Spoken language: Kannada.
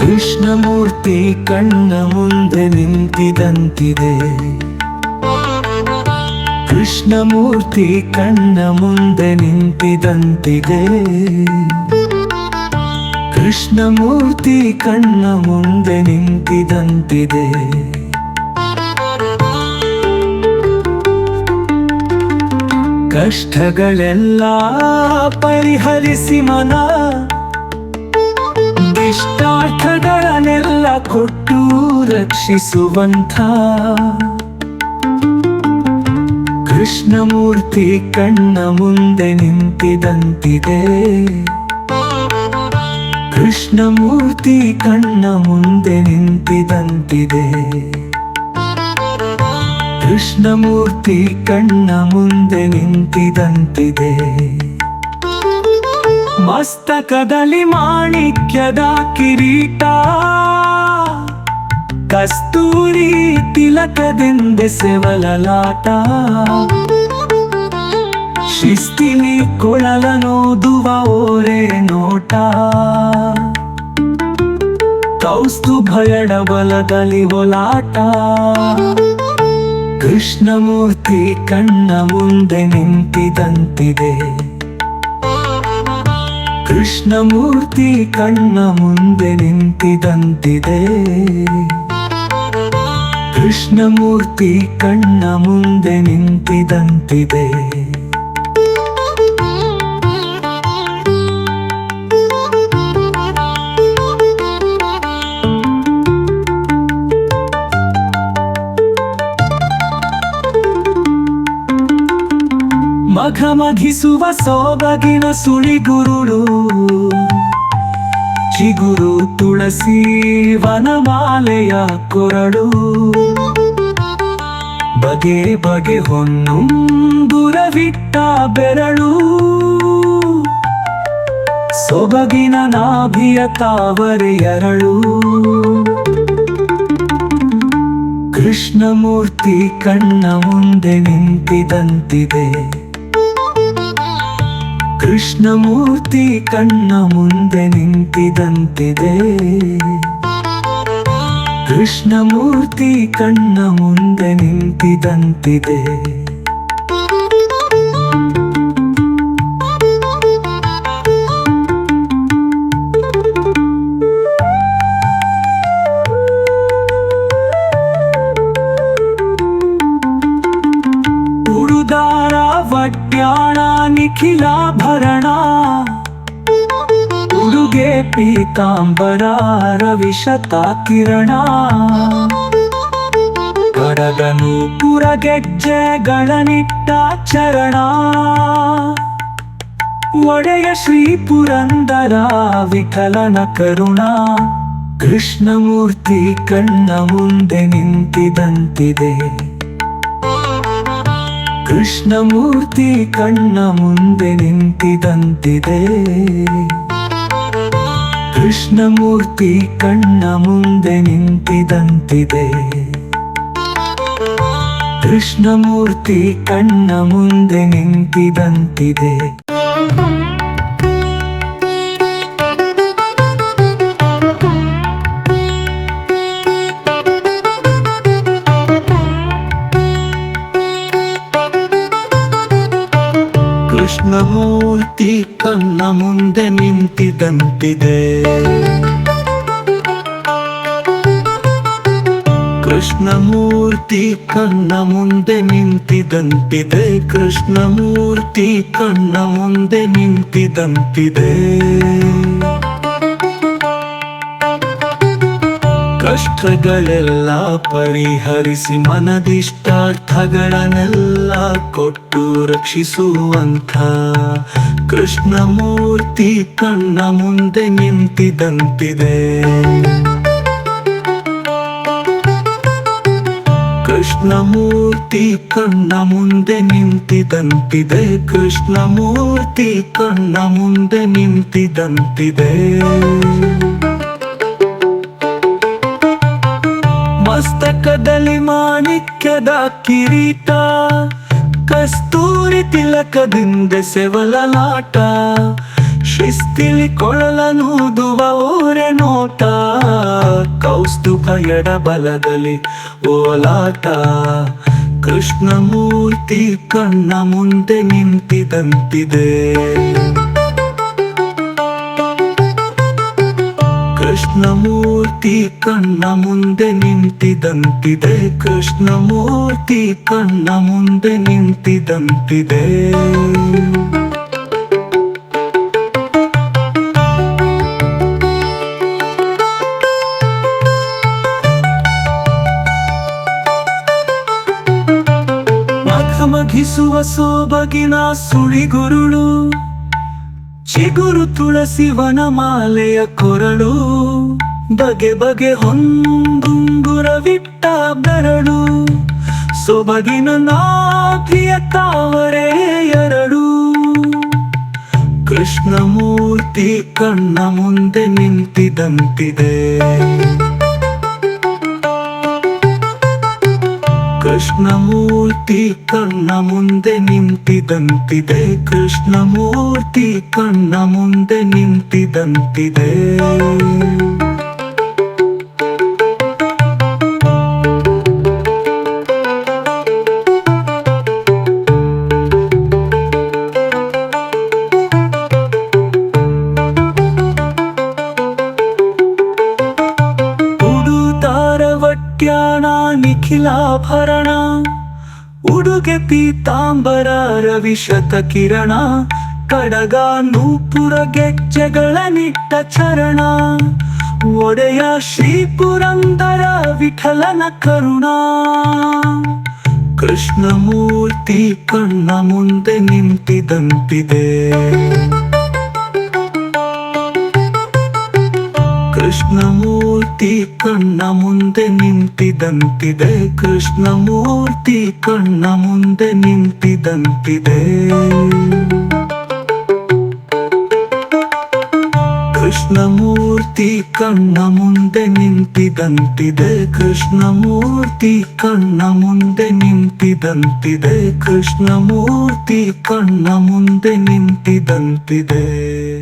ಕೃಷ್ಣಮೂರ್ತಿ ಕಣ್ಣ ಮುಂದೆ ನಿಂತಿದಂತಿದೆ. ಕೃಷ್ಣಮೂರ್ತಿ ಕಣ್ಣ ಮುಂದೆ ನಿಂತಿದಂತಿದೆ. ಕೃಷ್ಣಮೂರ್ತಿ ಕಣ್ಣ ಮುಂದೆ ನಿಂತಿದಂತಿದೆ. ಕಷ್ಟಗಳೆಲ್ಲ ಪರಿಹರಿಸಿ ಮನ ಇಷ್ಟಾರ್ಥಗಳನ್ನೆಲ್ಲ ಕೊಟ್ಟು ರಕ್ಷಿಸುವಂಥ ಕೃಷ್ಣಮೂರ್ತಿ ಕಣ್ಣ ಮುಂದೆ ನಿಂತಿದಂತಿದೆ. ಕೃಷ್ಣಮೂರ್ತಿ ಕಣ್ಣ ಮುಂದೆ ನಿಂತಿದಂತಿದೆ. ಕೃಷ್ಣಮೂರ್ತಿ ಕಣ್ಣ ಮುಂದೆ ನಿಂತಿದಂತಿದೆ. ಮಸ್ತಕದಲ್ಲಿ ಮಾಣಿಕ್ಯದ ಕಿರೀಟ. ಕಸ್ತೂರಿ ತಿಲಕದಿಂದ ಸೆವಲಲಾಟ. ಶಿಸ್ತಿನಿ ಕೊಳಲನೋದುವ ಓರೆ ನೋಟ. ಕೌಸ್ತು ಭಯಡ ಬಲದಲ್ಲಿ ಒಲಾಟ. ಕೃಷ್ಣಮೂರ್ತಿ ಕಣ್ಣ ಮುಂದೆ ನಿಂತಿದಂತಿದೆ. ಕೃಷ್ಣಮೂರ್ತಿ ಕಣ್ಣ ಮುಂದೆ ನಿಂತಿದಂತಿದೆ. ಕೃಷ್ಣಮೂರ್ತಿ ಕಣ್ಣ ಮುಂದೆ ನಿಂತಿದಂತಿದೆ. ಮಘಮಘಿಸುವ ಸೊಬಗಿನ ಸುಳಿಗುರುಳು ಚಿಗುರು ತುಳಸಿ ವನಮಾಲೆಯ ಕೊರಳು. ಬಗೆ ಬಗೆ ಹೊನ್ನು ದುರವಿಟ್ಟ ಬೆರಳು. ಸೊಬಗಿನ ನಾಭಿಯ ತಾವರೆಯರಳು ಕೃಷ್ಣಮೂರ್ತಿ ಕಣ್ಣ ಮುಂದೆ ನಿಂತಿದಂತಿದೆ. ಕೃಷ್ಣಮೂರ್ತಿ ಕಣ್ಣ ಮುಂದೆ ನಿಂತಿದಂತಿದೆ. ಕೃಷ್ಣಮೂರ್ತಿ ಕಣ್ಣ ಮುಂದೆ ನಿಂತಿದಂತಿದೆ. ವಡ್ಯಾಣ ನಿಖಿಲಾಭರಣ ಉಡುಗೆ, ಪೀತಾಂಬರ ರವಿಶತ ಕಿರಣ ಕಡಗನು ಪುರಗೆಜ್ಜೆಗಳನಿಟ್ಟ ಚರಣ. ಒಡೆಯ ಶ್ರೀ ಪುರಂದರ, ವಿಠಲನ ಕರುಣ. ಕೃಷ್ಣಮೂರ್ತಿ ಕಣ್ಣ ಮುಂದೆ ನಿಂತಿದಂತಿದೆ. ಕೃಷ್ಣಮೂರ್ತಿ ಕಣ್ಣ ಮುಂದೆ ನಿಂತಿದಂತಿದೆ. ಕೃಷ್ಣಮೂರ್ತಿ ಕಣ್ಣ ಮುಂದೆ ನಿಂತಿದಂತಿದೆ. ಕೃಷ್ಣಮೂರ್ತಿ ಕಣ್ಣ ಮುಂದೆ ನಿಂತಿದಂತಿದೆ. ಕೃಷ್ಣಮೂರ್ತಿ ಕಣ್ಣ ಮುಂದೆ ನಿಂತಿದಂತಿದೆ. ಕೃಷ್ಣಮೂರ್ತಿ ಕಣ್ಣ ಮುಂದೆ ನಿಂತಿದಂತಿದೆ. ಕೃಷ್ಣಮೂರ್ತಿ ಕಣ್ಣ ಮುಂದೆ ನಿಂತಿದಂತಿದೆ. ಕಷ್ಟಗಳೆಲ್ಲ ಪರಿಹರಿಸಿ ಮನದಿಷ್ಟಾರ್ಥಗಳನ್ನೆಲ್ಲ ಕೊಟ್ಟು ರಕ್ಷಿಸುವಂಥ ಕೃಷ್ಣಮೂರ್ತಿ ಕಣ್ಣ ಮುಂದೆ ನಿಂತಿದಂತಿದೆ. ಕೃಷ್ಣಮೂರ್ತಿ ಕಣ್ಣ ಮುಂದೆ ನಿಂತಿದಂತಿದೆ. ಕೃಷ್ಣಮೂರ್ತಿ ಕಣ್ಣ ಮುಂದೆ ನಿಂತಿದಂತಿದೆ. ಮಸ್ತಕದಲ್ಲಿ ಮಾಣಿಕ್ಯದ ಕಿರೀಟ, ಕಸ್ತೂರಿ ತಿಲಕದಿಂದ ಸೆವಲಲಾಟ ಶಿಸ್ತಿಲಿ ಕೊಳಲನೂದುವ ಓರೆ ನೋಟ, ಕೌಸ್ತುಭ ಎಡಬಲದಲ್ಲಿ ಓಲಾಟ. ಕೃಷ್ಣಮೂರ್ತಿ ಕಣ್ಣ ಮುಂದೆ ನಿಂತಿದಂತಿದೆ. ಕೃಷ್ಣಮೂರ್ತಿ ಕಣ್ಣ ಮುಂದೆ ನಿಂತಿದಂತಿದೆ. ಕೃಷ್ಣಮೂರ್ತಿ ಕಣ್ಣ ಮುಂದೆ ನಿಂತಿದಂತಿದೆ. ಮಘಮಘಿಸುವ ಸೋಬಗಿನ ಸುಳಿಗುರುಳು ಚಿಗುರು ತುಳಸಿ ವನಮಾಲೆಯ ಕೊರಳು. ಬಗೆ ಬಗೆ ಹೊಂದುಂಗುರವಿಟ್ಟ ಬೆರಳು. ಸೊಬಗಿನ ನಾಭಿಯ ತಾವರೆ ಎರಡು. ಕೃಷ್ಣಮೂರ್ತಿ ಕಣ್ಣ ಮುಂದೆ ನಿಂತಿದಂತಿದೆ. ಕೃಷ್ಣಮೂರ್ತಿ ಕಣ್ಣ ಮುಂದೆ ನಿಂತಿದಂತಿದೆ. ಕೃಷ್ಣಮೂರ್ತಿ ಕಣ್ಣ ಮುಂದೆ ನಿಂತಿದಂತಿದೆ. ಉಡುತಾರವಟ್ಯಾಣ ನಿಖಿಲಾಭರಣ ಉಡುಗೆ ಪೀತಾಂಬರ ರವಿಶತ ಕಿರಣ. ಕಡಗ ನೂಪುರ ಗೆಜ್ಜೆಗಳ ನಿಟ್ಟ ಚರಣ. ಒಡೆಯ ಶ್ರೀ ಪುರಂದರ ವಿಠಲನ ಕರುಣ. ಕೃಷ್ಣಮೂರ್ತಿ ಕಣ್ಣ ಮುಂದೆ ನಿಂತಿದಂತಿದೆ. ಕೃಷ್ಣಮೂರ್ತಿ ಕಣ್ಣ ಮುಂದೆ ನಿಂತಿದಂತಿದೆ. ಕೃಷ್ಣಮೂರ್ತಿ ಕಣ್ಣ ಮುಂದೆ ನಿಂತಿದಂತಿದೆ. ಕೃಷ್ಣಮೂರ್ತಿ ಕಣ್ಣ ಮುಂದೆ ನಿಂತಿದಂತಿದೆ. ಕೃಷ್ಣಮೂರ್ತಿ ಕಣ್ಣ ಮುಂದೆ ನಿಂತಿದಂತಿದೆ. ಕೃಷ್ಣಮೂರ್ತಿ ಕಣ್ಣ ಮುಂದೆ ನಿಂತಿದಂತಿದೆ.